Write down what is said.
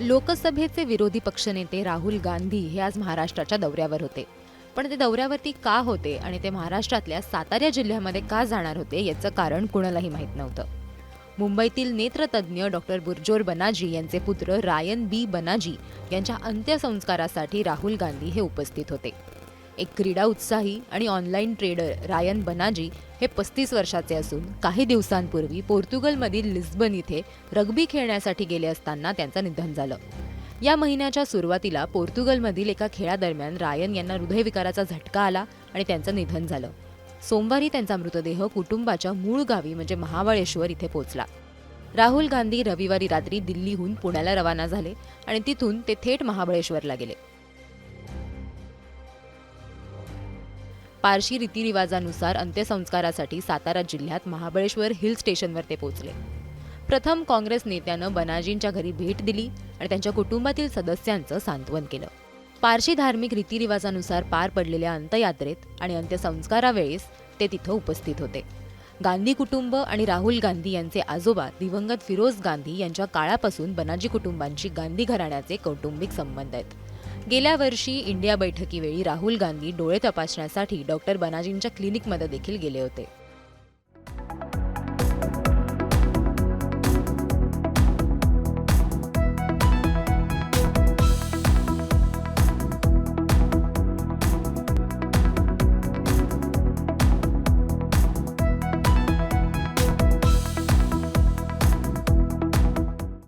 लोकसभेचे विरोधी पक्षनेते राहुल गांधी हे आज महाराष्ट्राच्या दौऱ्यावर होते. पण ते दौऱ्यावरती का होते आणि ते महाराष्ट्रातल्या सातारा जिल्ह्यामध्ये का जाणार होते याचं कारण कुणालाही माहीत नव्हतं. मुंबईतील नेत्रतज्ञ डॉक्टर बुरजोर बनाजी यांचे पुत्र रायन बी. बनाजी यांच्या अंत्यसंस्कारासाठी राहुल गांधी हे उपस्थित होते. एक क्रीडा उत्साही आणि ऑनलाईन ट्रेडर रायन बनाजी हे पस्तीस वर्षाचे असून काही दिवसांपूर्वी पोर्तुगलमधील लिस्बन इथे रग्बी खेळण्यासाठी गेले असताना त्यांचं निधन झालं. या महिन्याच्या सुरुवातीला पोर्तुगलमधील एका खेळादरम्यान रायन यांना हृदयविकाराचा झटका आला आणि त्यांचं निधन झालं. सोमवारी त्यांचा मृतदेह कुटुंबाच्या मूळ गावी म्हणजे महाबळेश्वर इथे पोहोचला. राहुल गांधी रविवारी रात्री दिल्लीहून पुण्याला रवाना झाले आणि तिथून ते थेट महाबळेश्वरला गेले. पारशी रीतिरिवाजानुसार अंत्यसंस्कारासाठी सातारा जिल्ह्यात महाबळेश्वर हिल स्टेशनवर ते पोहोचले. प्रथम काँग्रेस नेत्यानं बनाजींच्या घरी भेट दिली आणि त्यांच्या कुटुंबातील सदस्यांचं सांत्वन केलं. पारशी धार्मिक रीतिरिवाजानुसार पार पडलेल्या अंत्ययात्रेत आणि अंत्यसंस्कारावेळेस ते तिथं उपस्थित होते. गांधी कुटुंब आणि राहुल गांधी यांचे आजोबा दिवंगत फिरोज गांधी यांच्या काळापासून बनाजी कुटुंबांशी गांधी घराण्याचे कौटुंबिक संबंध आहेत. गेल्या वर्षी इंडिया बैठकीवेळी राहुल गांधी डोळे तपासण्यासाठी डॉक्टर बनाजींच्या क्लिनिकमध्ये देखील गेले होते.